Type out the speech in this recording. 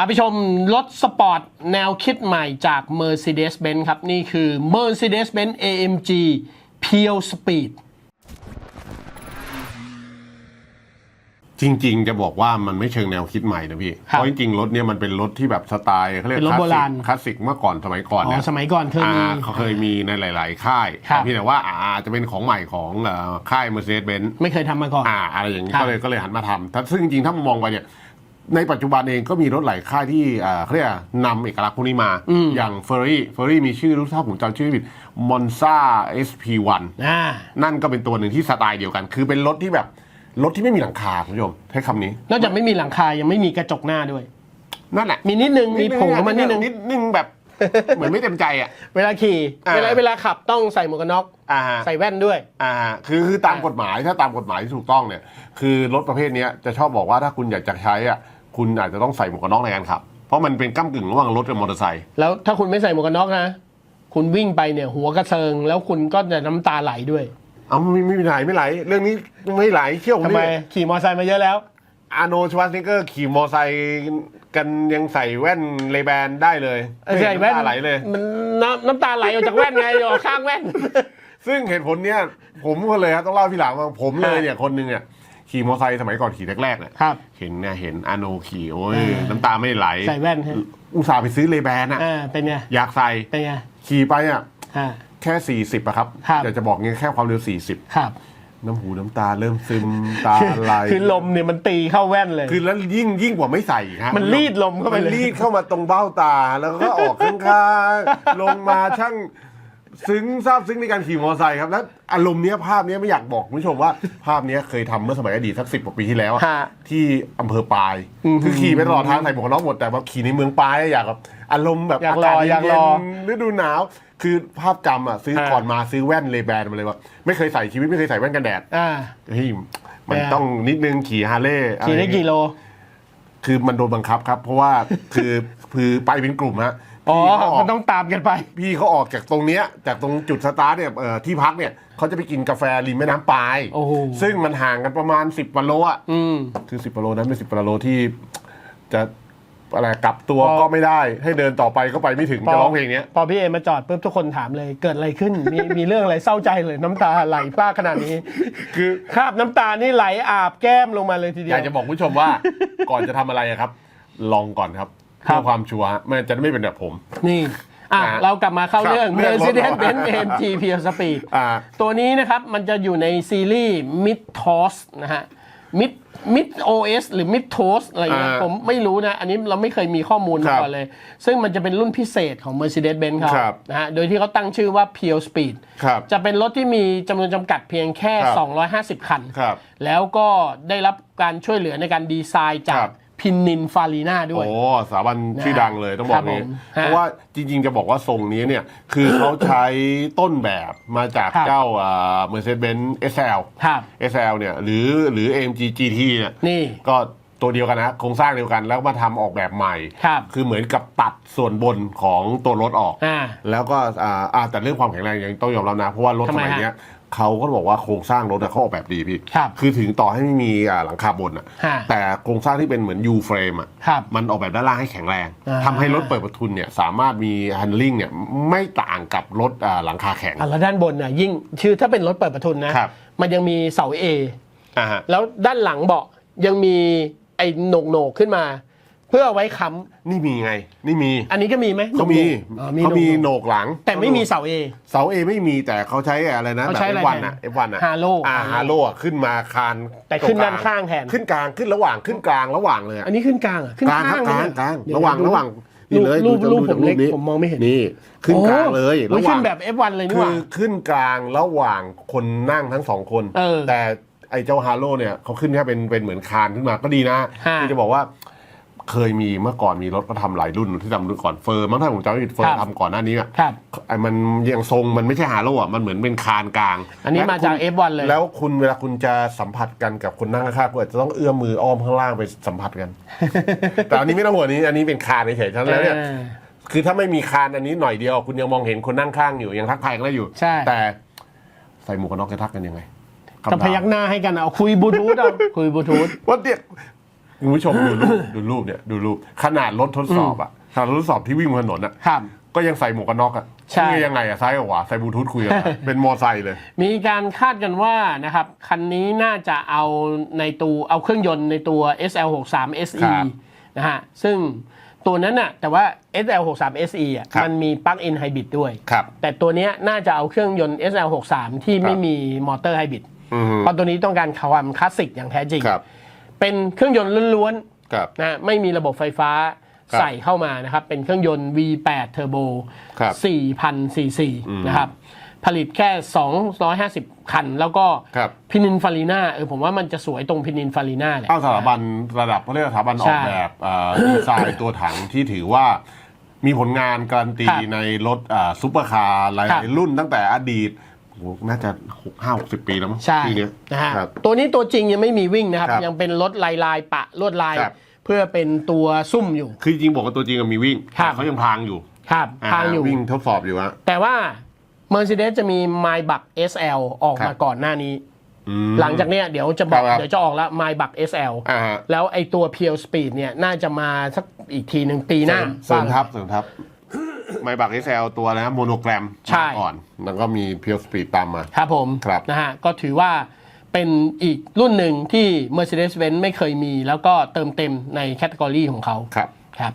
าไปชมรถสปอร์ตแนวคิดใหม่จาก Mercedes-Benz ครับ นี่คือ Mercedes-Benz AMG Pure Speed จริง ๆ จะบอกว่ามันไม่เชิงแนวคิดใหม่นะพี่ ครับเพราะจริงๆ รถเนี่ยมันเป็นรถที่แบบสไตล์เขาเรียกเป็นรถคลาโบสสิราณกคลาสสิกเมื่อก่อนสมัยก่อนอ๋เนี่อย สมัยก่อนเคยมี อ่าเขาเคยมีในหลาย ๆ ค่ายครับพี่แต่ว่าอาอาจจะเป็นของใหม่ของเอ่อค่าย Mercedes-Benz ไม่เคยทำมาก่อน อ่าอะไรอย่างนี้ครับก็เลยก็เลยหันมาทำแต่ซึ่งจริงๆถ้ามองไปเนี่ย ในปัจจุบันเองก็มีรถหลายค่ายที่อ่าเขาเรียกอะไรนำเอกลักษณ์พวกนี้มา อย่าง f e r r a r i f e r r a r i มีชื่อรู้ถ้าผมจำชื่อไม่ผิด Monza SP1 อ่านั่นก็เป็นตัวหนึ่งที่สไตล์เดียวกัน คือเป็นรถที่แบบรถที่ไม่มีหลังคาคุณผู้ชมใช้คำนี้ นอกจากไม่มีหลังคายังไม่มีกระจกหน้าด้วย นั่นแหละ มีนิดนึงมีโผล่ออกมานิดนึงนิดนึงแบบเหมือนไม่เต็มใจอะ เวลาขี่อ่าเวลาเวลาขับต้องใส่หมวกกันน็อกอ่าฮะใส่แว่นด้วยอ่าคือคือตามกฎหมายถ้าตามกฎหมายที่ถูกต้องเนี่ย คือรถประเภทเนี้ยจะชอบบอกว่าถ้าคุณอยากจะใช้อะ คุณอาจจะต้องใส่หมวกกันน็อกในการขับ เพราะมันเป็นก้ากึ่งระหว่างรถกับมอเตอร์ไซค์แล้วถ้าคุณไม่ใส่หมวกกันน็อกนะ คุณวิ่งไปเนี่ยหัวกระเซิง แล้วคุณก็จะน้ำตาไหลด้วยเอาไม่ไม่ไหลไม่ไหล เรื่องนี้ไม่ไหลเที่ยวทำไมขี่มอเตอร์ไซค์มาเยอะแล้ว อาโนชวาสเนเกอร์ขี่มอไซค์กันยังใส่แว่นเลแบนได้เลยใส่แว่นไม่เห็ำตาไหลเลย มันน้ำน้ำตาไหลออกจากแว่นไงออกข้างแว่น ซึ่งเหตุผลเนี้ยผมก็เลยครับต้องเล่าพี่หลังว่าผมเลยเนี่ยคนหนึงเนี่ย ขี่มอเตอร์ไซค์สมัยก่อนขี่แรกๆเนี่ยครับ เห็นเนี่ยเห็นอาโนขี่โอ้ยอ่าน้ำตาไม่ไหลใส่แว่นฮะอุตส่าห์ไปซื้อเลแบนอะอ่าเป็นไงอยากใส่เป็นไงขี่ไปอะอ่า แค่ 40อะครับครับ อยากจะบอกเงี้ยแค่ความเร็วครับ40น้ำหูน้ำตาเริ่มซึมตาไหลคือลมเนี่ยมันตีเข้าแว่นเลย คือแล้วยิ่งยิ่งกว่าไม่ใส่อีกฮะมันรีดลมเข้าไปมันเลยรีดเข้ามาตรงเบ้าตาแล้วก็ออกข้างๆลงมาช่าง ซึ้งซาบซึ้งในการขี่มอเตอร์ไซค์ครับ แล้วอารมณ์เนี้ยภาพเนี้ยไม่อยากบอกคุณผู้ชมว่าภาพเนี้ยเคยทำเมื่อสมัยอดีตสักสิบกว่าปีที่แล้วอะฮะที่อำเภอปายคือขี่ไปตลอดทางใส่หมวกกันน็อกหมดแต่ว่าขี่ในเมืองปายอะอยากแบบอารมณ์แบบอยากอารกาศออยากเย็รอนๆฤดูหนาว คือภาพจำอะซื้อฮะก่อนมาซื้อแว่นเลแบนมาเลยว่าไม่เคยใส่ชีวิตไม่เคยใส่แว่นกันแดด อ่าเฮ้ยมันแต่ต้องนิดนึงขี่ฮาร์เลย์ขี่ได้กี่โล คือมันโดนบังคับครับ เพราะว่า คือคือไปเป็นกลุ่มฮะ อ๋อ พี่เขาออมักนต้องตามกันไป พี่เขาออกจากตรงเนี้ยจากตรงจุดสตาร์ทเนี่ยเอ่อที่พักเนี่ยเขาจะไปกินกาแฟริมแม่น้ำปาย โอ้โห ซึ่งมันห่างกันประมาณ 10กิโลอะอืม คือ10กิโลนั้นเป็น10กิโลที่จะอะไรกลับตัวพอ ก็ไม่ได้ ให้เดินต่อไปก็ไปไม่ถึงจะร้องเพลงเนี้ย พอพี่เอมาจอดปุ๊บทุกคนถามเลยเกิดอะไรขึ้น มีมีเรื่องอะไรเศร้าใจเลยน้ำตาไหลพรากขนาดนี้ คือคราบน้ำตานี่ไหลอาบแก้มลงมาเลยทีเดีอยว ยากจะบอกคุณผู้ชมว่า ก่อนจะทำอะไรอะครับ ลองก่อนครับครับ เพื่อความชัวร์ฮะมันจะไม่เป็นแบบผม นี่อะอะเรากลับมาเข้าครับเรื่องเรื่องรถ Mercedes-Benz AMG Pure Speed อ่า ตัวนี้นะครับมันจะอยู่ในซีรีส์ Mid TOS นะฮะ Mid Mid OS หรือ Mid TOS อะไรเงี้ยอ่าผมไม่รู้นะ อันนี้เราไม่เคยมีข้อมูลคมารับก่อนเลย ซึ่งมันจะเป็นรุ่นพิเศษของ Mercedes-Benz เขาครับนะฮะโดยที่เขาตั้งชื่อว่า Pure Speed ครับจะเป็นรถที่มีจำนวนจำกัดเพียงแค่ ครับ250 คัน ครับแล้วก็ได้รับการช่วยเหลือในการดีไซน์จาครัก บ พินนินฟารีนาด้วย โอ้สถาบันชื่อดังเลยต้องบคอรักบนี้ผมเพราะว่าจริง ๆ จะบอกว่าทรงนี้เนี่ย คือเขาใช้ต้นแบบมาจากครับเจ้าอ่า Mercedes-Benz SL ครับ SL เนี่ย หรือหรือ AMG GT เนี่ยนี่ก็ตัวเดียวกันนะโครงสร้างเดียวกันแล้วมาทำออกแบบใหม่ครับคือเหมือนกับตัดส่วนบนของตัวรถออกอ่าแล้วก็อ่าอ่าแต่เรื่องความแข็งแรงยังต้องยอมรับนะ เพราะว่ารถทำสไมมัยฮะเนี้ย เขาก็บอกว่าโครงสร้างรถอะเขาออกแบบดีพี่ครับคือถึงต่อให้ไม่มีอ่าหลังคาบนอะฮะแต่โครงสร้างที่เป็นเหมือน U frame อะครับมันออกแบบด้านล่างให้แข็งแรงอ่า ทำให้รถเปิดประทุนเนี่ยสามารถมี handling เนี่ยไม่ต่างกับรถอ่าหลังคาแข็ง อะแล้วด้านบนน่ะยิ่งคือถ้าเป็นรถเปิดประทุนนะครับ มันยังมีเสาเอ อ่าฮะ แล้วด้านหลังเบาะยังมีไอ้โหนกโหนกๆขึ้นมา เพื่อเอาไว้ค้นี่มีไง นี่มีำอันนี้ก็มีไหมเขามีอ๋อเขามีโหนกๆโหนกหลังแต่ไม่มีเสาเอ เสาเอไม่มีแต่เขาใช้อะไรนะเขาแบบใช้อะไร F1 แทนอะ F1 อะ Halo อ่า Halo ฮาโลอะขึ้นมาคานแต่ขึ้นรงกลด้านข้างแทน ขึ้นกลางขึ้นระหว่างขึ้นกลางระหว่างเลยอะอันนี้ขึ้นกลางอะขึ้นกลางครับข้างกลางเลยกลางเดี๋ยระหว่างดู ระหว่างนี่เลยรูปดูรูปดูผมเล็กนี้ผมมองไม่เห็น นี่ ขึ้นกลางเลยโอ้ระหว่าง ขึ้นแบบ F1 เลยนี่คืหว่าอขึ้นกลางระหว่างคนนั่งทั้งสองคน เออแต่ไอ้เจ้าฮาโลเนี่ยเขาขึ้นแค่เป็นเป็นเหมือนคานขึ้นมาก็ดีนะฮะคือจะบอกว่า เคยมีเมื่อก่อนมีรถก็ทำหลายรุ่นที่ทำรุ่นก่อนเฟอร์มั้งถ้าผมจำไม่ผิดเฟอครัร์บ ทำก่อนหน้านี้อะครับ ไอ้มันยังทรงมันไม่ใช่ฮาโลอะมันเหมือนเป็นคานกลางอันนี้และมาจากคุณ F1 เลย แล้วคุณเวลาคุณจะสัมผัสกันกับคนนั่งข้างๆคุณอาจจะต้องเอื้อมมืออ้อมข้างล่างไปสัมผัสกัน แต่อันนี้ไม่ต้องห่วงอันนี้อันนี้เป็นคานเฉยๆฉะนั้นแล้วเนี่ยอ่าคือถ้าไม่มีคานอันนี้หน่อยเดียว คุณยังมองเห็นคนนั่งข้างอยู่ยังทักทายกันได้อยู่ ใช่ แต่ใส่หมวกกันน็อกจะทักกันยังไงก็พยักหน้าให้กันเอาคุยบลูทูธเอาคุยบลูทูธว่าเนี่ย คุณผู้ชมดูรูปดูรูปเนี่ยดูรูปขนาดรถทดสอบอะขนาดรถทดสอบที่วิ่งบนถนนอะครับ ก็ยังใส่หมวกกันน็อกอะใช่นี่ยังไงอะซ้ายกับขวาใส่บลูทูธคุยกันอะเป็นมอไซค์เลย มีการคาดกันว่านะครับคันนี้น่าจะเอาในตัวเอาเครื่องยนต์ในตัว SL63 SE ครับนะฮะซึ่งตัวนั้นน่ะแต่ว่า SL63 SE อะครับ มันมีปลั๊กอินไฮบริดด้วย ครับ แต่ตัวเนี้ยน่าจะเอาเครื่องยนต์ SL63 ที่ไม่มีมอเตอร์ไฮบริดอือฮึเพราะตัวนี้ต้องการความคลาสสิกอย่างแท้จริง ครับ เป็นเครื่องยนต์ล้วนครับๆนะไม่มีระบบไฟฟ้าครับใส่เข้ามานะครับ เป็นเครื่องยนต์ V8 Turbo ครับ 4,000 cc นะครับ ผลิตแค่ 250 คัน แล้วก็ครับ พินินฟารีนาเออผมว่ามันจะสวยตรงพินินฟารีนาแหละ เอาสถาบันระดับเขาเรียกสถาบันอใช่อกแบบเอ่อดีไซน์ตัวถังที่ถือว่ามีผลงานการันตีครับในรถอ่าซุปเปอร์คาร์หลาครัยบๆรุ่นตั้งแต่อดีต โอ้โหน่าจะหกห้าหกสิบปีแล้วมั้งใช่ทีเนี้ยนะฮะครับ ตัวนี้ตัวจริงยังไม่มีวิ่งนะครับ ครับยังเป็นรถลายลายๆปะลวดลาย ครับ เพื่อเป็นตัวซุ่มอยู่ คือจริงๆบอกว่าตัวจริงมันมีวิ่งครับ แต่เขายังพางอยู่ครับทางอยู่ วิ่งทดสอบอยู่ฮะแต่ว่า Mercedes จะมี m y b u c SL ออกครัมาบก่อนหน้านี้ อืม หลังจากเนี้ยเดี๋ยวจะบอกครับ เดี๋ยวจะออกแล้ว m y b u c SL อ่าฮะแล้วไอตัว p l Speed เนี่ยน่าจะมาสักอีกทีหนึ่งปีหน้าเสริมทับเสริมทับ ไมบักเอสเอลตัวนะโมโนแกรมใช่ก่อน แล้วก็มีเพียวสปีดตามมา ครับผมครับ นะฮะก็ถือว่าเป็นอีกรุ่นหนึ่งที่ Mercedes-Benz ไม่เคยมี แล้วก็เติมเต็มในแคตตากรีของเขาครับ ครับ